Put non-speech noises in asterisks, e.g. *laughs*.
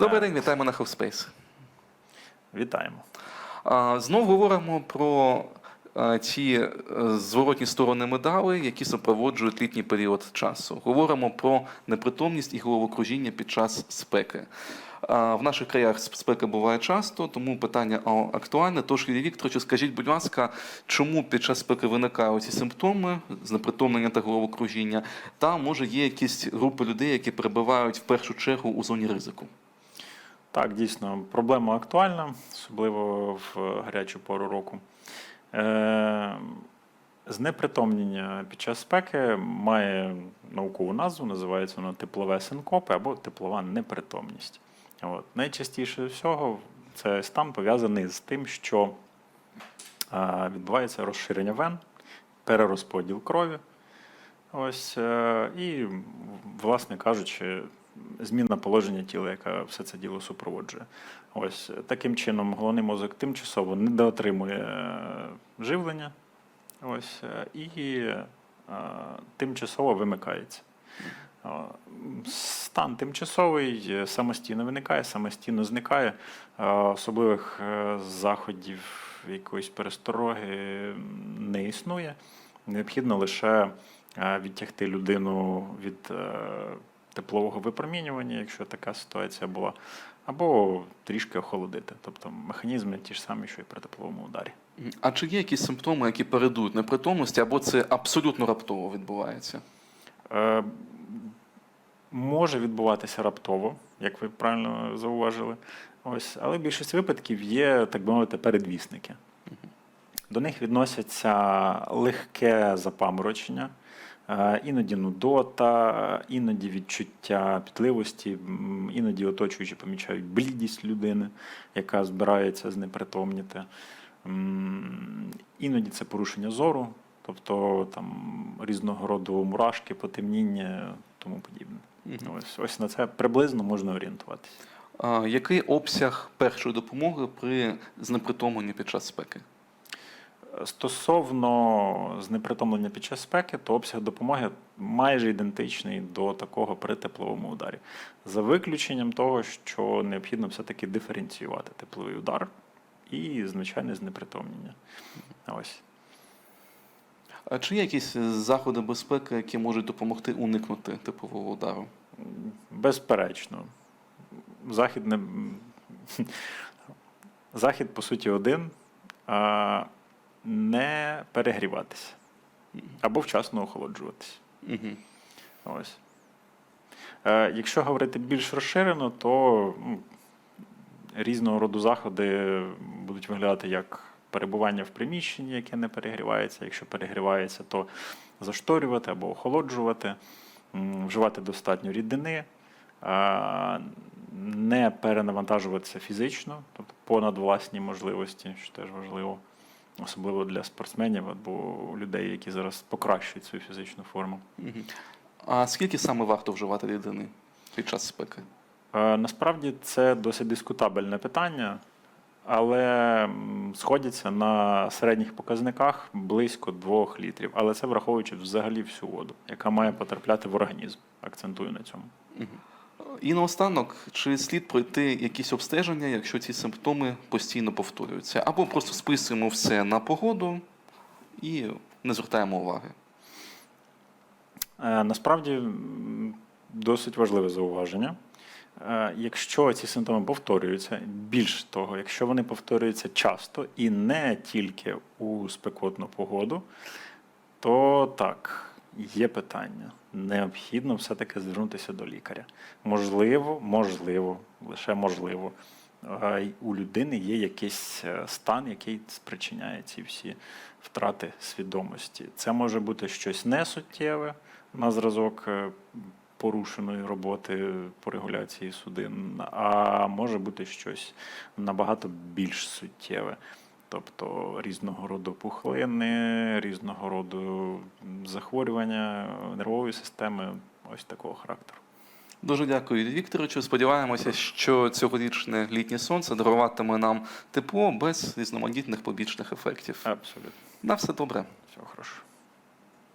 Добрий день, вітаємо на HealthSpace. Вітаємо. А, Знов говоримо про ті е, зворотні сторони медалей, які супроводжують літній період часу. Говоримо про непритомність і головокружіння під час спеки. В наших краях спека буває часто, тому питання актуальне. Тож, Юрій Вікторовичу, скажіть, будь ласка, чому під час спеки виникають ці симптоми знепритомлення та головокружіння? Та може є якісь групи людей, які перебувають в першу чергу у зоні ризику? Так, дійсно, проблема актуальна, особливо в гарячу пору року. Е, знепритомнення під час спеки має наукову назву, називається воно теплове синкопи або теплова непритомність. От. Найчастіше всього цей стан пов'язаний з тим, що відбувається розширення вен, перерозподіл крові. Ось, е, і, власне кажучи, зміна положення тіла, яка все це діло супроводжує. Ось таким чином головний мозок тимчасово недоотримує е, живлення, ось, е, і е, тимчасово вимикається. Стан тимчасовий самостійно виникає, самостійно зникає. Особливих заходів якоїсь перестороги не існує. Необхідно лише відтягти людину від теплового випромінювання, якщо така ситуація була, або трішки охолодити. Тобто механізми ті ж самі, що і при тепловому ударі. А чи є якісь симптоми, які передують непритомності, або це абсолютно раптово відбувається? Е, може відбуватися раптово, як ви правильно зауважили. Ось, але в більшості випадків є, так би мовити, передвісники. До них відносяться легке запаморочення, іноді нудота, іноді відчуття пітливості, іноді оточуючі помічають блідість людини, яка збирається знепритомніти. Іноді це порушення зору, тобто там різного роду мурашки, потемніння, тому подібне. Мгм. Ось, ось на це приблизно можна орієнтуватися. Який обсяг першої допомоги при знепритомленні під час спеки? Стосовно знепритомлення під час спеки, то обсяг допомоги майже ідентичний до такого при тепловому ударі. За виключенням того, що необхідно все-таки диференціювати тепловий удар і звичайне знепритомнення. Ось. А чи є якісь заходи безпеки, які можуть допомогти уникнути типового удару? Безперечно. Захід не... *laughs* Захід, по суті, один. Не перегріватися. Або вчасно охолоджуватися. Угу. Ось. Е, якщо говорити більш розширено, то ну, різного роду заходи будуть виглядати як перебування в приміщенні, яке не перегрівається. Якщо перегрівається, то зашторювати або охолоджувати, вживати достатньо рідини, не перенавантажуватися фізично, тобто понад власні можливості, що теж важливо, особливо для спортсменів або людей, які зараз покращують свою фізичну форму. А скільки саме варто вживати рідини під час спеки? Е, Насправді це досить дискутабельне питання, але сходяться на середніх показниках близько 2 літрів. Але це враховуючи взагалі всю воду, яка має потрапляти в організм. Акцентую на цьому. І наостанок, чи слід пройти якісь обстеження, якщо ці симптоми постійно повторюються? Або просто списуємо все на погоду і не звертаємо уваги. Е, Насправді досить важливе зауваження. Е, Якщо ці симптоми повторюються, більш того, якщо вони повторюються часто і не тільки у спекотну погоду, то так, є питання. Необхідно все-таки звернутися до лікаря. Можливо, можливо, лише можливо, у людини є якийсь е, стан, який спричиняє ці всі втрати свідомості. Це може бути щось несуттєве на зразок е, порушеної роботи по регуляції судин, а може бути щось набагато більш суттєве. Тобто різного роду пухлини, різного роду захворювання нервової системи, ось такого характеру. Дуже дякую, Вікторовичу. Сподіваємося, що цьогорічне літнє сонце даруватиме нам тепло без різноманітних побічних ефектів. Абсолютно. На все добре. Всього хорошого.